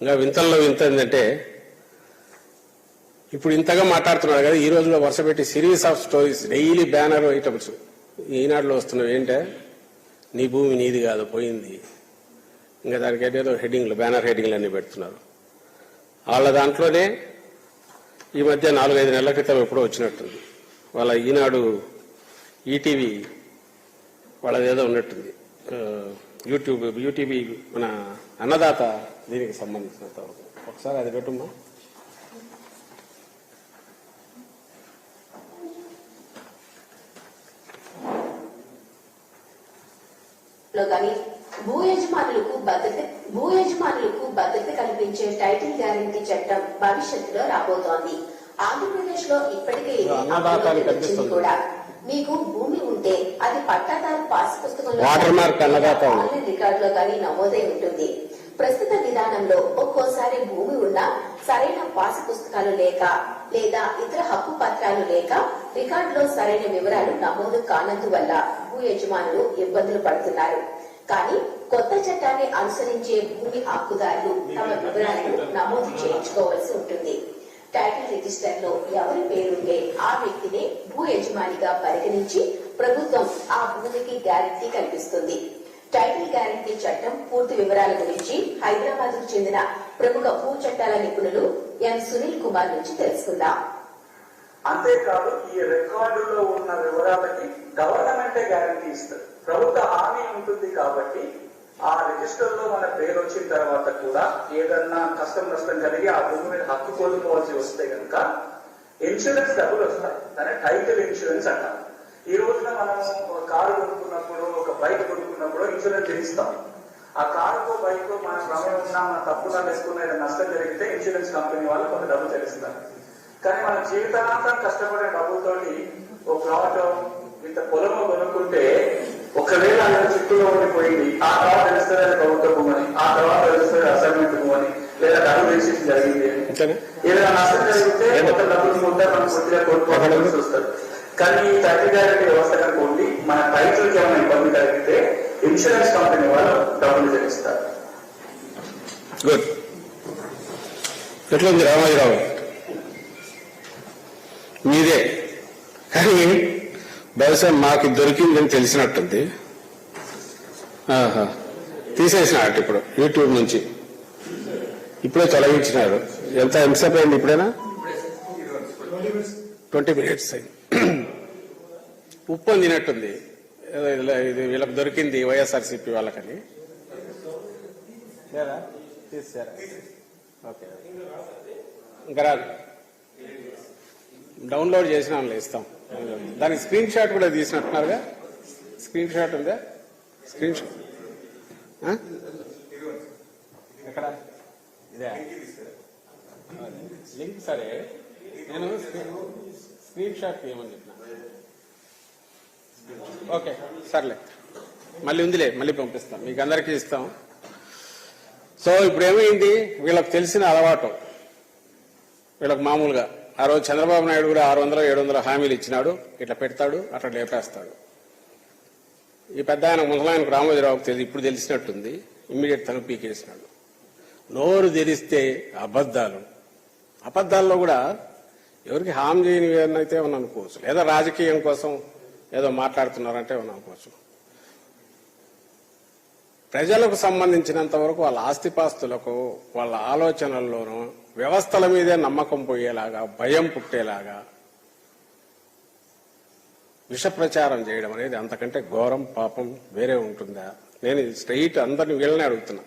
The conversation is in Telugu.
ఇంకా వింతల్లో వింత ఏంటంటే ఇప్పుడు ఇంతగా మాట్లాడుతున్నాడు కదా ఈ రోజులో వరుస పెట్టి series of stories daily banner items. ఈనాడులో వస్తున్నవి ఏంటే నీ భూమి నీది కాదు పోయింది. ఇంకా దానికి ఏదో హెడ్డింగ్లు బ్యానర్ హెడ్డింగ్లు అన్ని పెడుతున్నారు. వాళ్ళ దాంట్లోనే ఈ మధ్య నాలుగైదు నెలల క్రితం ఎప్పుడో వచ్చినట్టుంది. వాళ్ళ ఈనాడు ఈటీవీ వాళ్ళది ఏదో ఉన్నట్టుంది యూట్యూబ్ యూటీవీ మన అన్నదాత దీనికి సంబంధించినంత వరకు. ఒకసారి అది పెట్టుమ్మా లో కానీ భూ యజమానులకు భద్రత భూ యజమానులకు భద్రత కల్పించే టైటిల్ గ్యారంటీ చట్టం భవిష్యత్తులో రాబోతోంది. ఆంధ్రప్రదేశ్లో ఇప్పటికే. కూడా. మీకు భూమి ఉంటే అది పట్టాదారు పాస్ పుస్తకంలో రికార్డులో కానీ నమోదై ఉంటుంది. ప్రస్తుత విధానంలో ఒక్కోసారి భూమి ఉన్నా సరైన పాస్ పుస్తకాలు లేక లేదా ఇతర హక్కు పత్రాలు లేక రికార్డులో సరైన వివరాలు నమోదు కానందువల్ల భూ యజమానులు ఇబ్బందులు పడుతున్నారు. కానీ కొత్త చట్టాన్ని అనుసరించే భూమి హక్కుదారులు తమ వివరాలను నమోదు చేయించుకోవాల్సి ఉంటుంది. టైటిల్ రిజిస్టర్లో ఎవరి పేరుంటే ఆ వ్యక్తిని భూ యజమానిగా పరిగణించి ప్రభుత్వం ఆ భూమికి గ్యారంటీ కల్పిస్తుంది. టైటిల్ గ్యారంటీ చట్టం పూర్తి వివరాల గురించి హైదరాబాద్కు చెందిన ప్రముఖ భూ చట్టాల నిపుణులు ఎన్ సునీల్ కుమార్ నుంచి తెలుసుకుందాం. అంతేకాదు ఈ రికార్డులో ఉన్న వివరాలకి గవర్నమెంటే గ్యారంటీ ఇస్తుంది. ప్రభుత్వ హామీ ఉంటుంది కాబట్టి ఆ రిజిస్టర్లో మన పేరు వచ్చిన తర్వాత కూడా ఏదన్నా కష్టం నష్టం కలిగి ఆ భూమి మీద హక్కు కోల్పోవాల్సి వస్తే కనుక ఇన్సూరెన్స్ డబ్బులు వస్తాయి. దాన్ని టైటిల్ ఇన్సూరెన్స్ అంటారు. ఈ రోజున మనం ఒక కారు కొనుక్కున్నప్పుడు ఒక బైక్ కొనుక్కున్నప్పుడు ఇన్సూరెన్స్ చేయిస్తాం ఆ కారుకో బైక్ మన ప్రమేయం ఉన్నా మన తప్పుగా వేసుకున్న నష్టం జరిగితే ఇన్సూరెన్స్ కంపెనీ వాళ్ళు కొంత డబ్బు చెల్లిస్తారు. కానీ మన జీవితాంతం కష్టపడే డబ్బులతోటి ఒక ప్లాట్ ఇంత పొలం చిక్కులో ఉండిపోయింది ఆ తర్వాత తెలుస్తుంది అది ప్రభుత్వ భూమని ఆ తర్వాత తెలుస్తుంది అసైన్మెంట్ భూమని లేదా డబ్బు రిజిస్ట్రేషన్ జరిగింది అని. ఏదైనా నష్టం జరిగితే కొంత డబ్బులు కొంటే మనం పూర్తిగా కోల్పోవాల్సి వస్తుంది కానీ ఈ టైటిల్ గ్యారెంటీ వ్యవస్థ కనుక ఉండి మన టైటిల్కి ఏమైనా ఇబ్బంది కలిగితే ఇన్సూరెన్స్ కంపెనీ వాళ్ళు డబ్బులు చెల్లిస్తారు. గుడ్ ఎట్లుంది రామాజీరావు? మీదే. కానీ బహుశా మాకు దొరికిందని తెలిసినట్టుంది. తీసేసినాడు ఇప్పుడు యూట్యూబ్ నుంచి. ఇప్పుడే తొలగించినాడు ఎంత ఎంతసేపు అయింది ఇప్పుడేనా? ట్వంటీ మినిట్స్ అయింది. ఉప్పు ఇలా ఇది వీళ్ళకి దొరికింది వైఎస్ఆర్సీపీ వాళ్ళకని. ఓకే. ఇంకా రాదు. డౌన్లోడ్ చేసిన ఇస్తాం. దానికి స్క్రీన్ షాట్ కూడా తీసినట్టున్నారుగా? స్క్రీన్ షాట్ ఉందా? Screen shot. లింక్ సరే. నేను స్క్రీన్- షాట్ తీయమని చెప్పిన. ఓకే సర్లే. మళ్ళీ ఉందిలే మళ్ళీ పంపిస్తాం. మీకు అందరికీ ఇస్తాం. సో ఇప్పుడు ఏమైంది వీళ్ళకి తెలిసిన అలవాటు. వీళ్ళకి మామూలుగా. ఆ రోజు చంద్రబాబు నాయుడు కూడా ఆరు వందల ఏడు వందల హామీలు ఇచ్చినాడు. ఇట్లా పెడతాడు అట్లా లేపేస్తాడు. ఈ పెద్ద ఆయన ముసలాయనకు రామోజీరావుకు తెలిసి ఇప్పుడు తెలిసినట్టుంది. ఇమ్మీడియట్ తను పీకేసినాడు. నోరు తెరిస్తే అబద్ధాలు. అబద్ధాల్లో కూడా ఎవరికి హామీ చేయని అయితే ఏమన్నా అనుకోవచ్చు. లేదా రాజకీయం కోసం ఏదో మాట్లాడుతున్నారంటే ఏమన్నా అనుకోవచ్చు. ప్రజలకు సంబంధించినంత వరకు వాళ్ళ ఆస్తిపాస్తులకు వాళ్ళ ఆలోచనల్లోనూ వ్యవస్థల మీదే నమ్మకం పోయేలాగా భయం పుట్టేలాగా విష ప్రచారం చేయడం అనేది అంతకంటే ఘోరం పాపం వేరే ఉంటుందా? నేను స్ట్రైట్ అందరిని వీళ్ళని అడుగుతున్నా.